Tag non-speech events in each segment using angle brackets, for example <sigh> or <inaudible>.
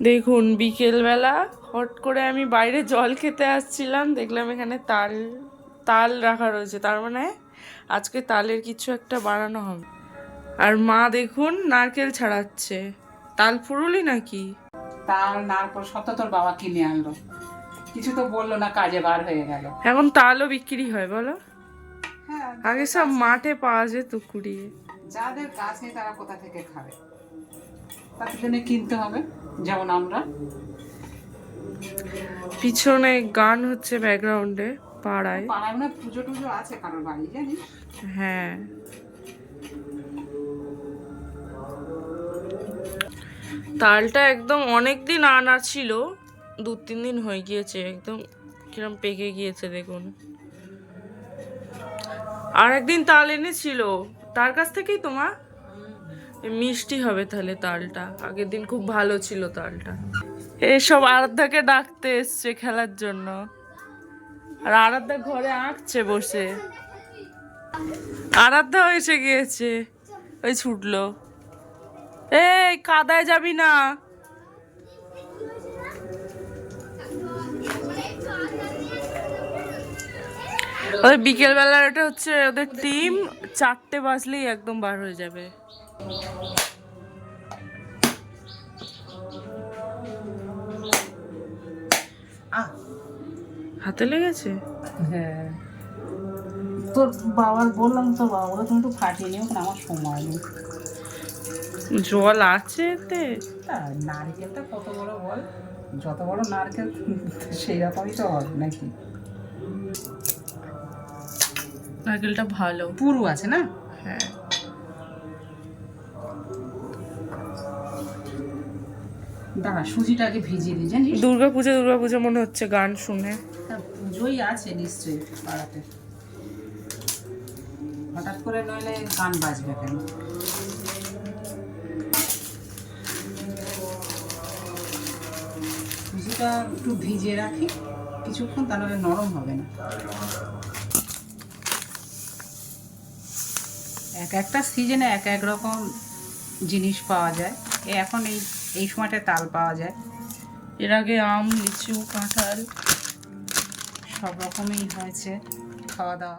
দেখুন বিকেলবেলা হট করে আমি বাইরে জল খেতে আসছিলাম দেখলাম এখানে তাল তাল রাখা রয়েছে। তার মানে আজকে তালের কিছু একটা বানানো হবে। আর মা দেখুন নারকেল ছাড়াচ্ছে। তাল ফুরুলি নাকি? তাল নারকেল সব তোর বাবা কিনে আনলো। কিছু তো বলল না কাজে বার হয়ে গেল। এখন তালও বিক্রি হয় বলো? হ্যাঁ আগে সব মাঠে পাওয়া যেত কুড়িয়ে। যাদের কাজ নেই তারা কোথা থেকে খাবে? তাদের জন্য কিনতে হবে যেমন আমরা। পিছনে গান হচ্ছে ব্যাকগ্রাউন্ডে পাড়ায়। পাড়ায় মানে পুজো টুজো আছে কারোর বাড়ি জানিস হ্যাঁ। তালটা একদম অনেক দিন আনা ছিল দু তিন দিন হয়ে গিয়েছে একদম কিরম পেকে গিয়েছে দেখুন। আর একদিন তাল এনেছিল তার কাছ থেকেই তোমার মিষ্টি হবে তাহলে তালটা। আগের দিন খুব ভালো ছিল তালটা। এসব আরাধ্যাকে ডাকতে এসছে খেলার জন্য। আর আরাধ্যা ঘরে আঁকছে বসে। আরাধ্যাও এসে গিয়েছে। ওই ছুটলো। এই, কাদায় যাবি না। ওই বিকেল বেলার এটা হচ্ছে, ওদের টিম চারটে বাজলেই একদম বার হয়ে যাবে। হাতে লেগেছে? হ্যাঁ। তোর বাবার বললাম তো বাবা ওরা তুমি একটু ফাটিয়ে নিও কারণ আমার সময় নেই। জল আছে এতে? নারকেলটা কত বড় বল? যত বড় নারকেল সেই রকমই তো হবে নাকি? নারকেলটা ভালো। পুরু আছে না? হ্যাঁ। দাঁড়া সুজিটা আগে ভিজিয়ে দিই জানিস? দুর্গা পুজো দুর্গা পুজো মনে হচ্ছে গান শুনে। পুজোই আছে নিশ্চয়ই পাড়াতে। হঠাৎ করে নইলে গান বাজবে কেন? সুজিটা একটু ভিজিয়ে রাখি কিছুক্ষণ তাহলে নরম হবে না। এক একটা সিজনে এক এক রকম জিনিস পাওয়া যায়। এখন এই এই সময়টা তাল পাওয়া যায়। এর আগে আম লিচু কাঁঠাল সব রকমই হয়েছে খাওয়া দাওয়া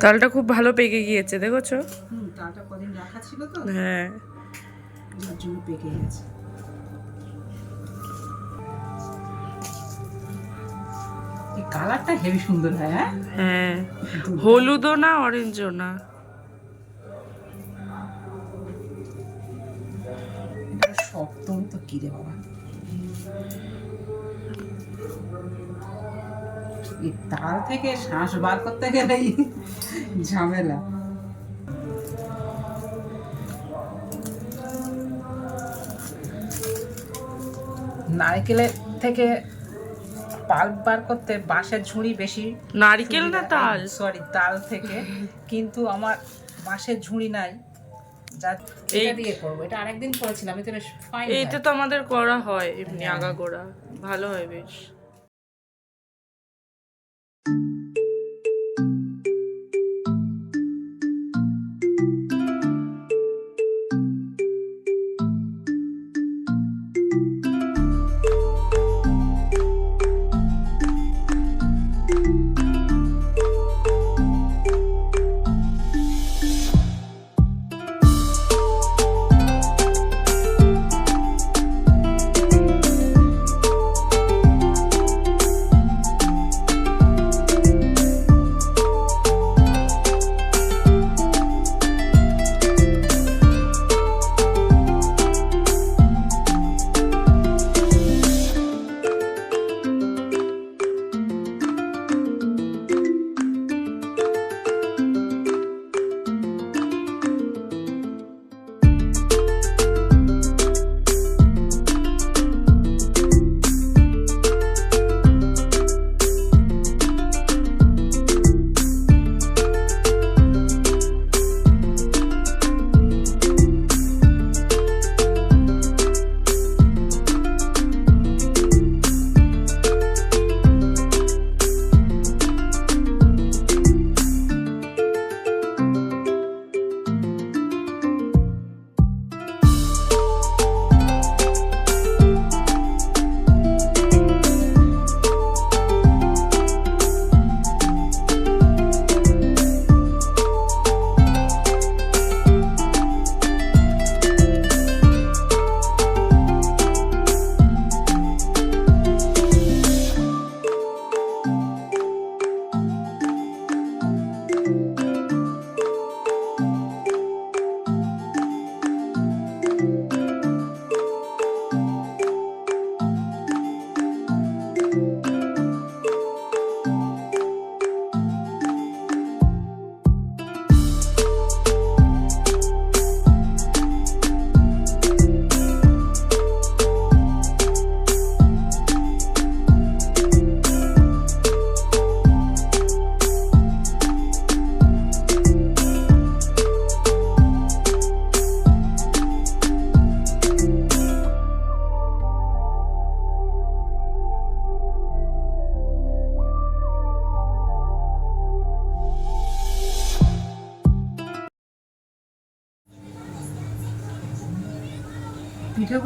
তালটা খুব ভালো পেকে গিয়েছে দেখেছ? হুম তালটা কদিন রাখা ছিল তো? হ্যাঁ। যার জন্য পেকে গেছে। কালারটা হেভি সুন্দর হয় হ্যাঁ? হ্যাঁ। হলুদও না অরেঞ্জও না? শক্ত তো কি রে বাবা তাল থেকে শ্বাস বার করতে গেলেই ঝামেলা। নারকেলের থেকে পাল্প বার করতে বাঁশের ঝুড়ি বেশি নারিকেল না তাল? সরি তাল থেকে। কিন্তু আমার বাঁশের ঝুড়ি নাই। এটা দিয়ে করব। এটা আরেকদিন করেছিলাম এটা বেশ ফাইন এইটা তো আমাদের করা হয় এমনি আগাগোড়া। ভালো হয় বেশ।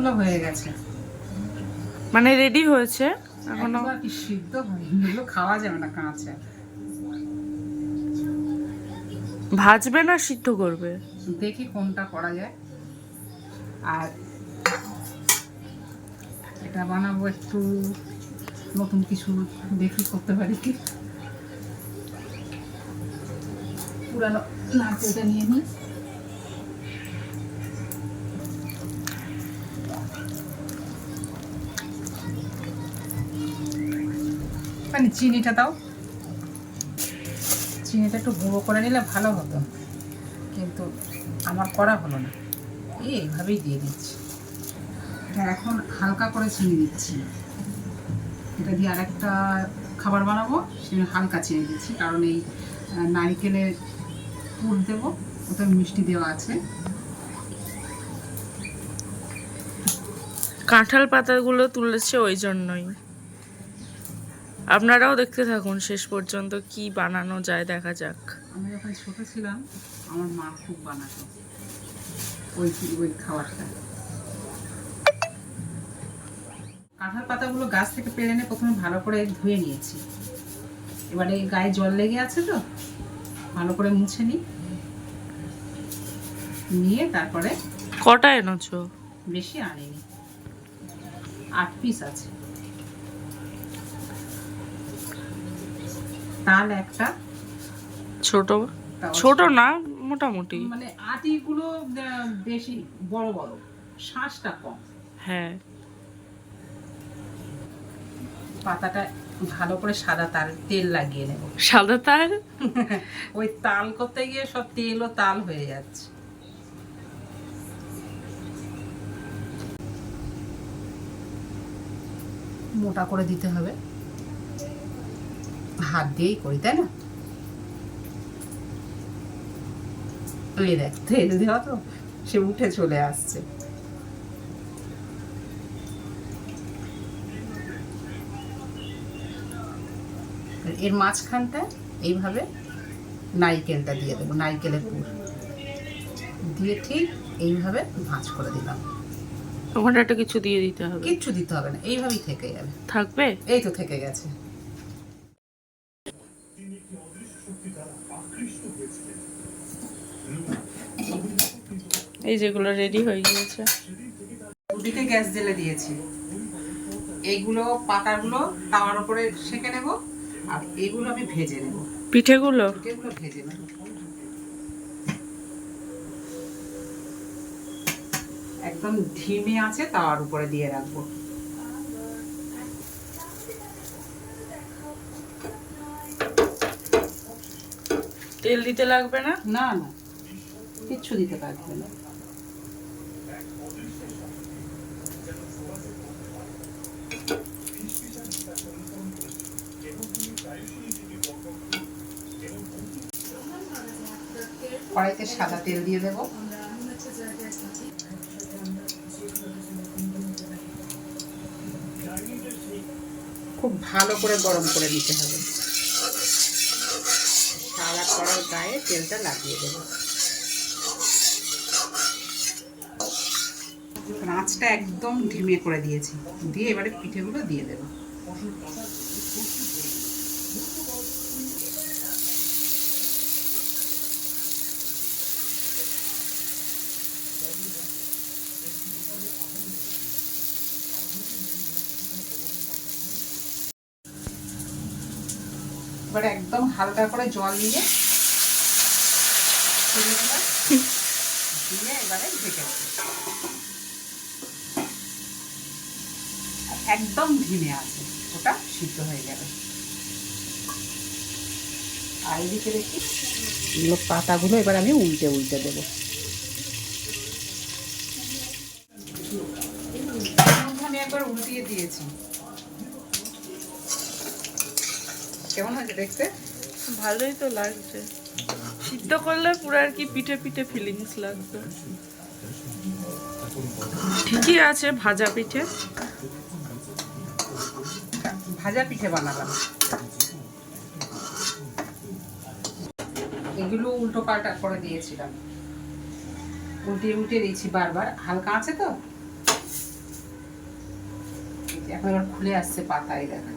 পিঠেগুলো হয়ে গেছে। মানে রেডি হয়েছে? এখনও? কি সিদ্ধ হয়নি এগুলো খাওয়া যাবে না কাঁচা। ভাজবে না সিদ্ধ করবে? দেখি কোনটা করা যায়। আর এটা বানাবো একটু। নতুন কিছু দেখি করতে পারি কি? পুরানো নারকেলটা নিয়ে নিই। মানে চিনিটা দাও। চিনিটা একটু গুঁড়ো করে নিলে ভালো হতো। কিন্তু আমার করা হলো না। এই এইভাবেই দিয়ে দিচ্ছি। এটা এখন হালকা করে চিনি দিচ্ছি। এটা দিয়ে আরেকটা খাবার বানাবো সেটা হালকা চিনি দিচ্ছি। কারণ এই নারিকেলের পুর দেবো ওটা মিষ্টি দেওয়া আছে। কাঁঠাল পাতাগুলো তুলেছে ওই জন্যই। আপনারাও দেখতে থাকুন শেষ পর্যন্ত কি বানানো যায় দেখা যাক। আমি যখন ছোট ছিলাম আমার মা খুব বানাতো। ওই ওই খাবারটা। কাঁঠাল পাতাগুলো গাছ থেকে পেরে এনে প্রথমে ভালো করে ধুয়ে নিয়েছি। এবারে গায়ে জল লেগে আছে তো ভালো করে মুছে নিই। নিয়ে তারপরে কটা এনেছো? বেশি আনিনি। আট পিস আছে। তাল একটা। ছোট? ছোট না মোটামুটি। মানে আটিগুলো আহ, বেশি বড় বড়। শ্বাসটা কম। হ্যাঁ। পাতাটা ভালো করে সাদা তাল তেল লাগিয়ে নেব। সাদা তাল? <laughs> ওই তাল করতে গিয়ে সব তেল ও তাল হয়ে যাচ্ছে। মোটা করে দিতে হবে। হাত দিয়েই করি তাই না? ওই দেখ তেল দেওয়া তো সে উঠে চলে আসছে। এর মাঝখানটা এইভাবে নারকেলটা দিয়ে দেবো নারকেলের পুর। দিয়ে ঠিক এইভাবে ভাঁজ করে দিলাম। ওখানে একটা কিছু দিয়ে দিতে হবে। কিচ্ছু দিতে হবে না এইভাবেই থেকে যাবে। থাকবে? এই তো থেকে গেছে। এই যেগুলো রেডি হয়ে গিয়েছে। দুদিকে গ্যাস জেলে দিয়েছি। এইগুলো পাতাগুলো তাওয়ার উপরে সেঁকে নেব আর এগুলো আমি ভেজে নেব। পিঠেগুলো? এগুলো ভেজে নেব। একদম ধিমে আছে তাওয়ার উপরে দিয়ে রাখব। তেল দিতে লাগবে না? না না। কিচ্ছু দিতে লাগবে না। কড়াইতে সাদা তেল দিয়ে দেবো। খুব ভালো করে গরম করে নিতে হবে। সাদা কড়ার গায়ে তেলটা লাগিয়ে দেবো। আঁচটা একদম ঢিমে করে দিয়েছি। দিয়ে এবারে পিঠেগুলো দিয়ে দেবো। এবারে একদম হালকা করে জল দিয়ে দিয়ে এবারে ঢেকে একদম ধিমে আছে, ওটা সিদ্ধ হয়ে যাবে আর এদিকে দেখি, এগুলো পাতাগুলো এবার আমি উল্টে উল্টে দেবো। আমি একবার উল্টিয়ে দিয়েছি। কেমন হয়েছে দেখতে? ভালোই তো লাগছে। সিদ্ধ করলে পুরো আর কি পিঠে পিঠে ফিলিংস লাগবে। ঠিকই আছে ভাজা পিঠে। ভাজা পিঠে বানালাম। এগুলো উল্টো পাল্টা করে দিয়েছিলাম। উল্টিয়ে উল্টিয়ে দিয়েছি বারবার। হালকা আছে তো? এখন এবার খুলে আসছে পাতায় দেখা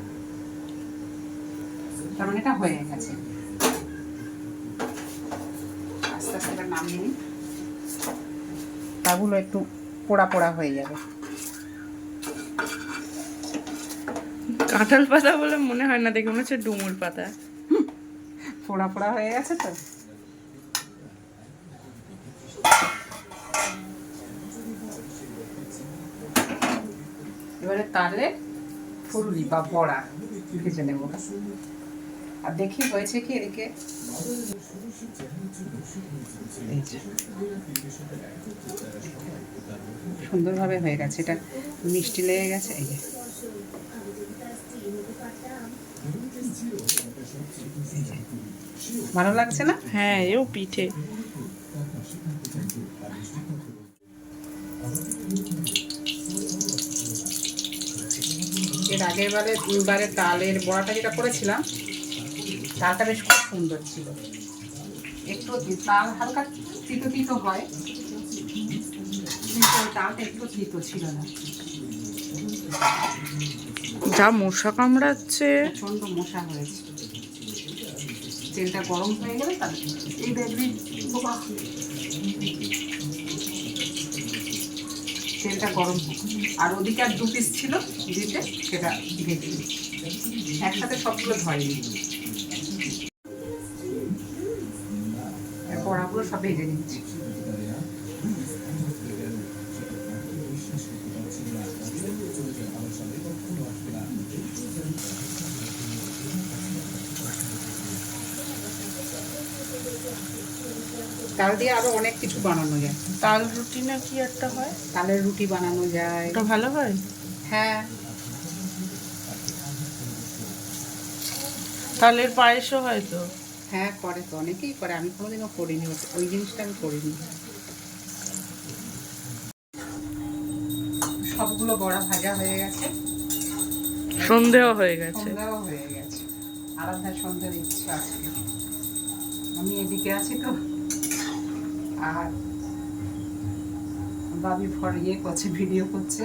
তার মানে এটা হয়ে গেছে। আস্তে আস্তে এবার নামিয়ে নিই। তাগুলো একটু পোড়া পোড়া হয়ে যাবে। কাঁঠাল পাতা বলে মনে হয় না দেখে মনে হচ্ছে ডুমুর পাতা। পোড়া পোড়া হয়ে গেছে তো। এবারে তালে ফুরুলি বা বড়া ভেজে নেব। আর দেখি হয়েছে কি এদিকে। সুন্দরভাবে হয়ে গেছে। এটা মিষ্টি লেগে গেছে, এই যে। ভালো লাগছে না? হ্যাঁ এও পিঠে। এর আগের বারে বারে তালের বড়াটা যেটা করেছিলাম তালটা বেশ খুব সুন্দর ছিল। একটু তাল হালকা তিতো তিতো হয় তালটা একটু তিতো ছিল না। যা মশা কামড়াচ্ছে। প্রচণ্ড মশা হয়েছে। তেলটা গরম হয়ে গেলে তাহলে এই দেখবি। তেলটা গরম হোক। আর ওদিকে আর দু পিস ছিল দিতে সেটা ভেজে। একসাথে সবগুলো ধরেনি সব ভেজে নিচ্ছি। তাল দিয়ে আরও অনেক কিছু বানানো যায়। তাল রুটি না কি একটা হয়? তালের রুটি বানানো যায়। ওটা ভালো হয়? হ্যাঁ। তালের পায়েসও হয় তো? হ্যাঁ করে তো অনেকেই করে আমি কোনোদিনও করিনি ওই জিনিসটা আমি করিনি। সবগুলো বড়া ভাজা হয়ে গেছে। সন্ধেও হয়ে গেছে। সন্ধ্যাও হয়ে গেছে। আলাদা সন্ধ্যা দিচ্ছি আজকে। আমি এদিকে আছি তো। আর বাবি ফর ইয়ে করছে ভিডিও করছে।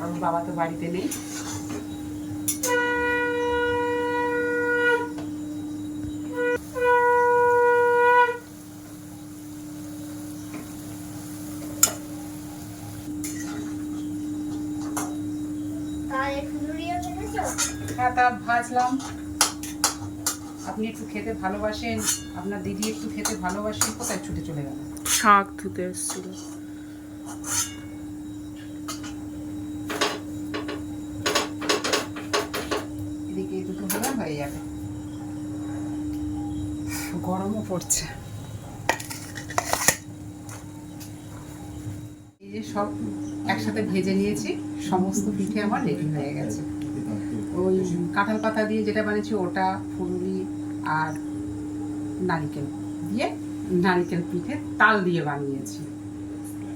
আর ওর বাবা তো বাড়িতে নেই। ভাজলাম আপনি একটু খেতে ভালোবাসেন আপনার দিদি একটু খেতে ভালোবাসেন কোথায় ছুটে চলে গেল? শাক ধুতে এসেছিল। এদিকে দুটো হলে হয়ে যাবে। গরমও পড়ছে। এই যে সব একসাথে ভেজে নিয়েছি সমস্ত পিঠে আমার রেডি হয়ে গেছে। ওই কাঁঠাল পাতা দিয়ে যেটা বানিয়েছি ওটা ফুলুরি আর নারিকেল দিয়ে নারিকেল পিঠে তাল দিয়ে বানিয়েছি।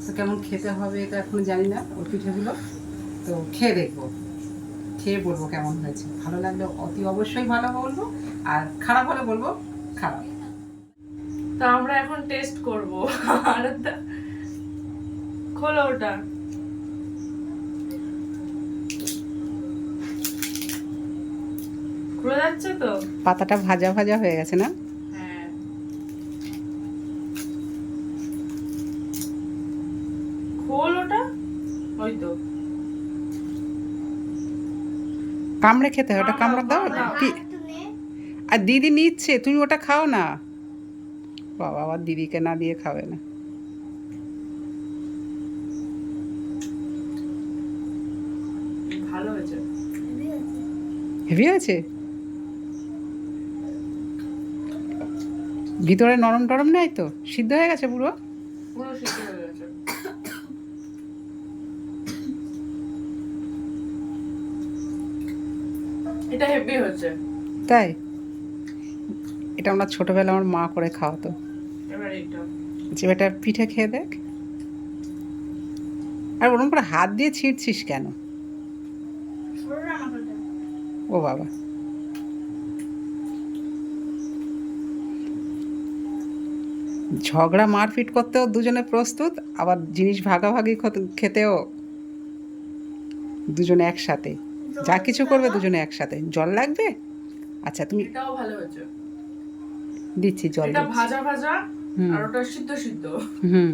তো কেমন খেতে হবে এটা এখন জানি না ওই পিঠেগুলো। তো খেয়ে দেখব। খেয়ে বলব কেমন হয়েছে। ভালো লাগলে অতি অবশ্যই ভালো বলব আর খারাপ হলে বলব খারাপ। তো আমরা এখন টেস্ট করব। <laughs> আর খোলো ওটা। যাচ্ছে তো। পাতাটা ভাজা ভাজা হয়ে গেছে না? হ্যাঁ। খোল ওটা? ওই তো। কামড়ে খেতে হয় ওটা কামড়ে দাও কি- আর দিদি নিচ্ছে তুমি ওটা খাও না? বাবা আবার দিদিকে না দিয়ে খাবে না। ভালো হয়েছে। হেভি আছে ভিতরে নরম টরম নেই তো? সিদ্ধ হয়ে গেছে পুরো? পুরো সিদ্ধ হয়ে গেছে। এটা হেভি হচ্ছে। তাই? এটা আমরা ছোটবেলা আমার মা করে খাওয়াতো। যে বেটা পিঠে খেয়ে দেখ। আর ওরকম করে হাত দিয়ে ছিঁড়ছিস কেন? ও বাবা। ঝগড়া মারপিট করতেও দুজনে প্রস্তুত আবার জিনিস ভাগাভাগি খেতেও দুজনে একসাথে। যা কিছু করবে দুজনে একসাথে। জল লাগবে? আচ্ছা তুমি এটাও ভালো হয়েছে। দিচ্ছি জল এটা ভাজা ভাজা হুম। আর ওটা সিদ্ধ সিদ্ধ। হুম।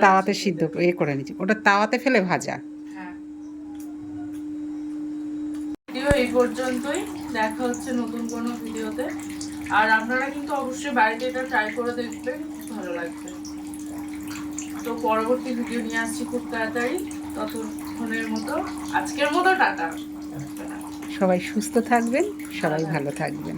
তাওয়াতে সিদ্ধ। এ করে নিচ্ছি। ওটা তাওয়াতে ফেলে ভাজা। হ্যাঁ। ভিডিও এই পর্যন্তই। দেখা হচ্ছে নতুন কোনো ভিডিওতে। আর আপনারা কিন্তু অবশ্যই বাড়িতে এটা ট্রাই করে দেখবেন, খুব ভালো লাগবে। তো পরবর্তী ভিডিও নিয়ে আসছি খুব তাড়াতাড়ি। ততক্ষণের মতো, আজকের মতো টাটা। সবাই সুস্থ থাকবেন, সবাই ভালো থাকবেন।